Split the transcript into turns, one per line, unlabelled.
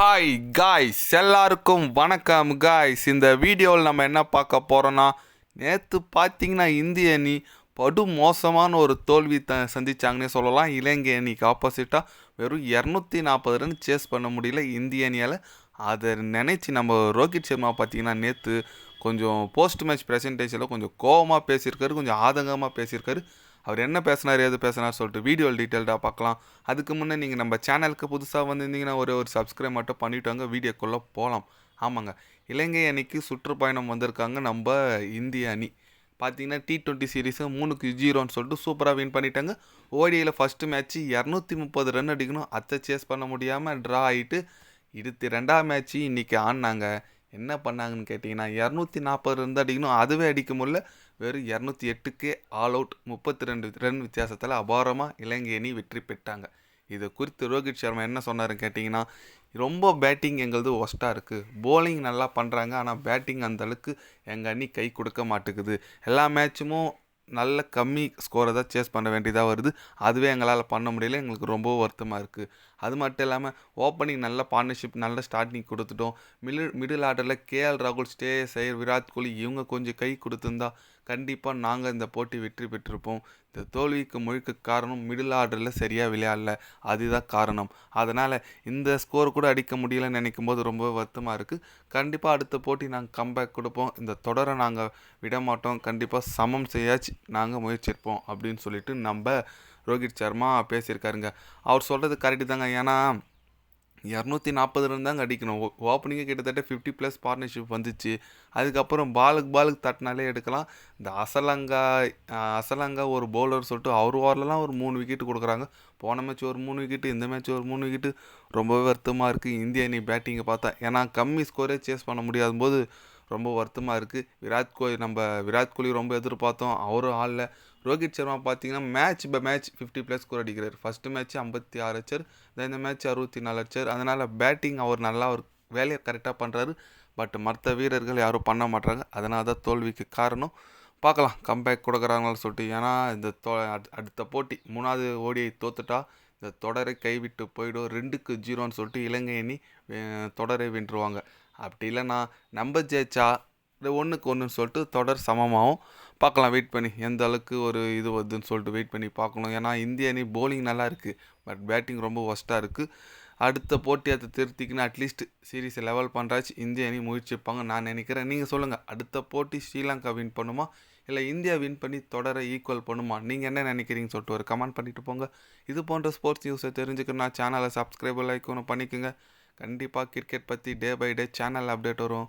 Hi guys எல்லாருக்கும் வணக்கம் guys இந்த வீடியோவில் நம்ம என்ன பார்க்க போகிறோன்னா நேற்று பார்த்தீங்கன்னா இந்திய அணி படு மோசமான ஒரு தோல்வி த சந்திச்சாங்கன்னே சொல்லலாம். இலங்கை அணிக்கு ஆப்போசிட்டாக வெறும் இரநூத்தி நாற்பது ரன் சேஸ் பண்ண முடியல இந்திய அணியால். அதை நினச்சி நம்ம ரோஹித் சர்மா பார்த்தீங்கன்னா நேற்று கொஞ்சம் போஸ்ட் மேட்ச் ப்ரெசன்டேஷனில் கொஞ்சம் கோவமாக பேசியிருக்காரு கொஞ்சம் ஆதங்கமாக பேசியிருக்காரு. அவர் என்ன பேசினார் எது பேசினார் சொல்லிட்டு வீடியோ டீட்டெயில்டாக பார்க்கலாம். அதுக்கு முன்னே நீங்கள் நம்ம சேனலுக்கு புதுசாக வந்திருந்தீங்கன்னா ஒரே ஒரு சப்ஸ்கிரைப் மட்டும் பண்ணிவிட்டு வாங்க வீடியோக்குள்ளே போகலாம் ஆமாங்க. இலங்கை அணிக்கு சுற்றுப்பயணம் வந்திருக்காங்க நம்ம இந்திய அணி. பார்த்தீங்கன்னா டி டுவெண்ட்டி சீரீஸை மூணுக்கு ஜீரோன்னு சொல்லிட்டு சூப்பராக வின் பண்ணிட்டாங்க. ஓடியில் ஃபஸ்ட்டு மேட்ச்சு இரநூத்தி முப்பது ரன் அடிக்கணும். அத்தை சேஸ் பண்ண முடியாமல் ட்ரா ஆகிட்டு இருபத்தி ரெண்டாம் மேட்ச்சு இன்றைக்கி ஆடினாங்க. என்ன பண்ணாங்கன்னு கேட்டிங்கன்னா இரநூத்தி நாற்பது ரன் அடிக்கணும். அதுவே அடிக்க முடியல. வெறும் இரநூத்தி எட்டுக்கே ஆல் அவுட் முப்பத்தி ரெண்டு ரன் வித்தியாசத்தில் அபாரமாக இலங்கை அணி வெற்றி பெற்றாங்க. இது குறித்து ரோஹித் சர்மா என்ன சொன்னாருன்னு கேட்டிங்கன்னா ரொம்ப பேட்டிங் எங்களது ஒஸ்ட்டாக இருக்குது போலிங் நல்லா பண்ணுறாங்க ஆனால் பேட்டிங் அந்த அளவுக்கு எங்கள் அணி கை கொடுக்க மாட்டேங்குது. எல்லா மேட்சுமும் நல்ல கம்மி ஸ்கோரை தான் சேஸ் பண்ண வேண்டியதாக வருது. அதுவே எங்களால் பண்ண முடியல. எங்களுக்கு ரொம்ப வருத்தமாக இருக்குது அது மட்டும் இல்லாமல் ஓப்பனிங் நல்ல பார்ட்னர்ஷிப் நல்ல ஸ்டார்டிங் கொடுத்துட்டோம். மிடில் மிடில் ஆர்டரில் கேஎல் ராகுல் ஸ்டே சைர் விராட் கோலி இவங்க கொஞ்சம் கை கொடுத்துருந்தா கண்டிப்பாக நாங்கள் இந்த போட்டி வெற்றி பெற்றிருப்போம். இந்த தோல்விக்கு முழுக்க காரணம் மிடில் ஆர்டரில் சரியாக விளையாடல. அதுதான் காரணம். அதனால் இந்த ஸ்கோர் கூட அடிக்க முடியலன்னு நினைக்கும் போது ரொம்ப வருத்தமாக இருக்குது கண்டிப்பாக அடுத்த போட்டி நாங்கள் கம்பேக் கொடுப்போம். இந்த தொடரை நாங்கள் விட மாட்டோம் கண்டிப்பாக சமம் செய்யாச்சு. நாங்கள் முயற்சிப்போம் அப்படின்னு சொல்லிட்டு நம்ம ரோஹித் சர்மா பேசியிருக்காருங்க. அவர் சொல்கிறது கரெக்டு தாங்க. ஏன்னா இரநூத்தி நாற்பது ரன் தாங்க அடிக்கணும். ஓப்பனிங்கே கிட்டத்தட்ட ஃபிஃப்டி ப்ளஸ் பார்ட்னர்ஷிப் வந்துச்சு. அதுக்கப்புறம் பாலுக்கு பாலுக்கு தட்டினாலே எடுக்கலாம். இந்த அசலங்கா அசலங்கா ஒரு பவுலர் சொல்லிட்டு அவர் ஓவர்லலாம் ஒரு மூணு விக்கெட் கொடுக்குறாங்க. போன மேட்ச் ஒரு மூணு விக்கெட்டு இந்த மேட்ச் ஒரு மூணு விக்கெட்டு ரொம்பவே வருத்தமாக இருக்குது இந்திய அணி பேட்டிங்கை பார்த்தா. ஏன்னா கம்மி ஸ்கோரே சேஸ் பண்ண முடியாத போது ரொம்ப வருத்தமாக இருக்குது விராட் கோலி நம்ம விராட் கோலி ரொம்ப எதிர்பார்த்தோம். அவரும் ஆளில் ரோஹித் சர்மா பார்த்தீங்கன்னா match by match fifty plus score அடிக்கிறார். ஃபஸ்ட்டு மேட்ச் ஐம்பத்தி ஆறு அச்சர் இந்த மேட்ச் அறுபத்தி நாலு அச்சர் அதனால் பேட்டிங் அவர் நல்லா ஒரு வேலையை கரெக்டாக பண்ணுறாரு பட் மற்ற வீரர்கள் யாரும் பண்ண மாட்டாங்க அதனால் தான் தோல்விக்கு காரணம். பார்க்கலாம். கம்பேக் கொடுக்குறாங்கன்னு சொல்லிட்டு. ஏன்னா இந்த தோ அடுத்த போட்டி மூணாவது ஓடியை தோத்துட்டா இந்த தொடரை கைவிட்டு போயிடும். ரெண்டுக்கு ஜீரோன்னு சொல்லிட்டு இலங்கை அணி தொடரை வென்றுவாங்க அப்படி இல்லைன்னா நம்ம ஜெயிச்சா ஒன்றுக்கு ஒன்றுன்னு சொல்லிட்டு தொடர் சமமாகவும் பார்க்கலாம் வெயிட் பண்ணி. எந்த அளவுக்கு ஒரு இது வருதுன்னு சொல்லிட்டு வெயிட் பண்ணி பார்க்கணும். ஏன்னா இந்திய அணி போலிங் நல்லா இருக்குது பட் பேட்டிங் ரொம்ப ஒஸ்ட்டாக இருக்குது அடுத்த போட்டி அதை திருத்திக்கினா அட்லீஸ்ட் சீரீஸை லெவல் பண்ணுறாச்சு இந்திய அணி முயற்சிப்பாங்க நான் நினைக்கிறேன். நீங்கள் சொல்லுங்கள் அடுத்த போட்டி ஸ்ரீலங்கா வின் பண்ணுமா? இல்லை இந்தியா வின் பண்ணி தொடர ஈக்குவல் பண்ணுமா? நீங்கள் என்ன நினைக்கிறீங்கன்னு சொல்லிட்டு ஒரு கமெண்ட் பண்ணிவிட்டு போங்க. இது போன்ற ஸ்போர்ட்ஸ் நியூஸை தெரிஞ்சுக்கணும்னா சேனலை சப்ஸ்கிரைப் லைக் ஒன்று பண்ணிக்கோங்க. கண்டிப்பாக கிரிக்கெட் பற்றி day by day channel update வரும்.